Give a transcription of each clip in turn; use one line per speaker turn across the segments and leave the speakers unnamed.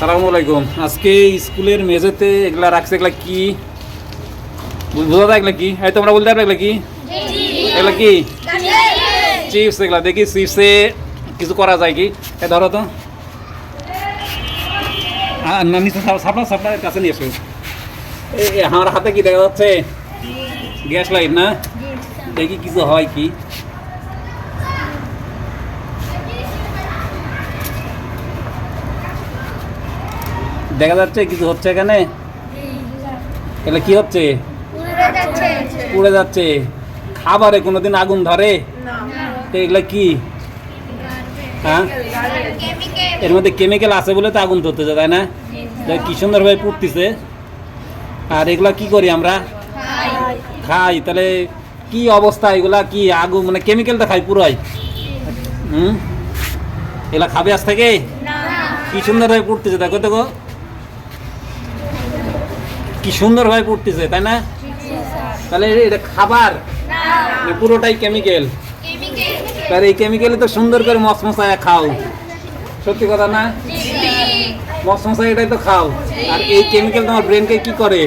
আসসালামু আলাইকুম। আজকে স্কুলের মেঝেতে এগুলা রাখছে, এগুলা কি? বোঝা যায় এগুলা কি? এই তোমরা বলতে পারবে এগুলা কি? এগুলা কি? চিপস এগুলা। দেখি চিপসে কিছু করা যায় কি? এ ধরো তো। না সাপড়া সাপড়ার কাছে নিয়ে এসো আমার হাতে কি দেখা যাচ্ছে? গ্যাস লাইট না? দেখি কিছু হয় কি? দেখা যাচ্ছে কিছু হচ্ছে এখানে? এগুলো কি হচ্ছে? পুড়ে যাচ্ছে। খাবারে কোনোদিন আগুন ধরে? এগুলো কি? হ্যাঁ? এর মধ্যে কেমিক্যাল আছে বলে তো আগুন ধরতেছে তাই না? কি সুন্দরভাবে পুড়তেছে। আর এগুলা কি করি আমরা? খাই। তাহলে কি অবস্থা এগুলা? কি আগুন? মানে কেমিক্যাল তো খাই পুরাই? হুম? এগুলা খাবে আজ থেকে? কি সুন্দরভাবে পুড়তেছে দেখো দেখো। কি সুন্দরভাবে পড়তেছে তাই না? তাহলে এটা খাবার পুরোটাই কেমিক্যাল তাহলে এই কেমিক্যালে তো সুন্দর করে মশমশায় খাও। সত্যি কথা না? মশমশায় এটাই তো খাও। আর এই কেমিক্যাল তোমার ব্রেনকে কি করে?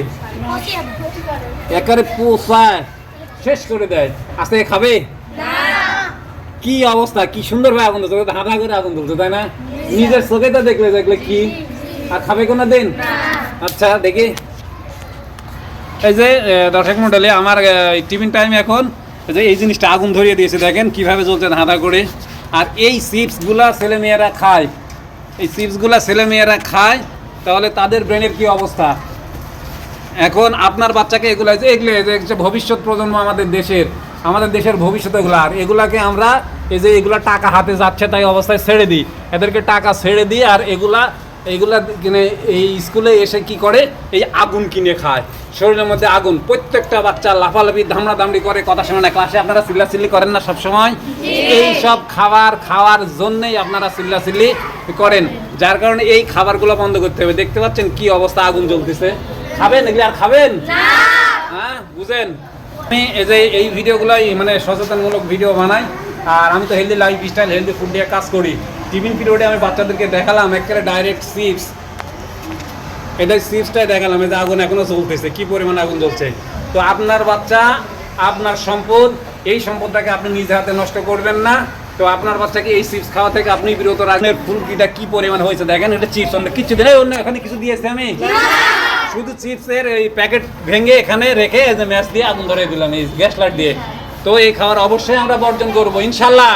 একেবারে পোষায়। শেষ করে দেয়। আস্তে খাবে? কি অবস্থা? কি সুন্দর ভাবে আগুন ধরছে। হাঁটা করে আগুন ধরছে তাই না? নিজের চোখে তো দেখলে দেখলে কি? আর খাবে কোনো দিন আচ্ছা দেখি। এই যে দর্শক মন্ডলী আমার টিফিন টাইম এখন। যে, এই জিনিসটা আগুন ধরিয়ে দিয়েছে, দেখেন কীভাবে চলছে ধাঁধা করে। আর এই চিপসগুলা ছেলেমেয়েরা খায়। এই চিপসগুলা ছেলেমেয়েরা খায়, তাহলে তাদের ব্রেনের কি অবস্থা? এখন আপনার বাচ্চাকে এগুলো যে এগুলো যে ভবিষ্যৎ প্রজন্ম আমাদের দেশের আমাদের দেশের ভবিষ্যৎ এগুলো, আর এগুলাকে আমরা, এই যে, এগুলা টাকা হাতে যাচ্ছে, তাই অবস্থায় ছেড়ে দিই। এদেরকে টাকা ছেড়ে দিই, আর এগুলা এগুলা কিনে এই স্কুলে এসে কি করে? এই আগুন কিনে খায়। শরীরের মধ্যে আগুন। প্রত্যেকটা বাচ্চা লাফালাফি ধামড়া দামড়ি করে কথা শোনে না ক্লাসে আপনারা চিল্লাচিল্লি করেন না সবসময়? এই সব খাবার খাওয়ার জন্যই আপনারা চিল্লাচিল্লি করেন। যার কারণে এই খাবারগুলো বন্ধ করতে হবে। দেখতে পাচ্ছেন কি অবস্থা আগুন জ্বলতেছে। খাবেন এগুলি আর খাবেন? হ্যাঁ বুঝেন। আমি এই যে এই ভিডিওগুলোই মানে সচেতনমূলক ভিডিও বানাই আর আমি তো healthy lifestyle healthy food নিয়ে কাজ করি। টিফিন পিরিয়ডে আমি বাচ্চাদেরকে দেখালাম, একেবারে ডাইরেক্ট চিপস এটা চিপসটাই দেখালাম, এই যে আগুন এখনও চলতেছে কি পরিমাণ আগুন জ্বলছে। তো আপনার বাচ্চা, আপনার সম্পদ, এই সম্পদটাকে আপনি নিজ হাতে নষ্ট করবেন না। তো আপনার বাচ্চাকে এই চিপস খাওয়া থেকে আপনি বিরত রাখবেন। ফুলকিটা কি পরিমাণ হয়েছে দেখেন, এটা চিপস অন্য কিছু দিলে অন্য এখানে কিছু দিয়েছে আমি। শুধু চিপসের এই প্যাকেট ভেঙে এখানে রেখে যে ম্যাচ দিয়ে আগুন ধরে দিলাম, এই গ্যাস লাইট দিয়ে। তো এই খাবার অবশ্যই আমরা বর্জন করব, ইনশাল্লাহ।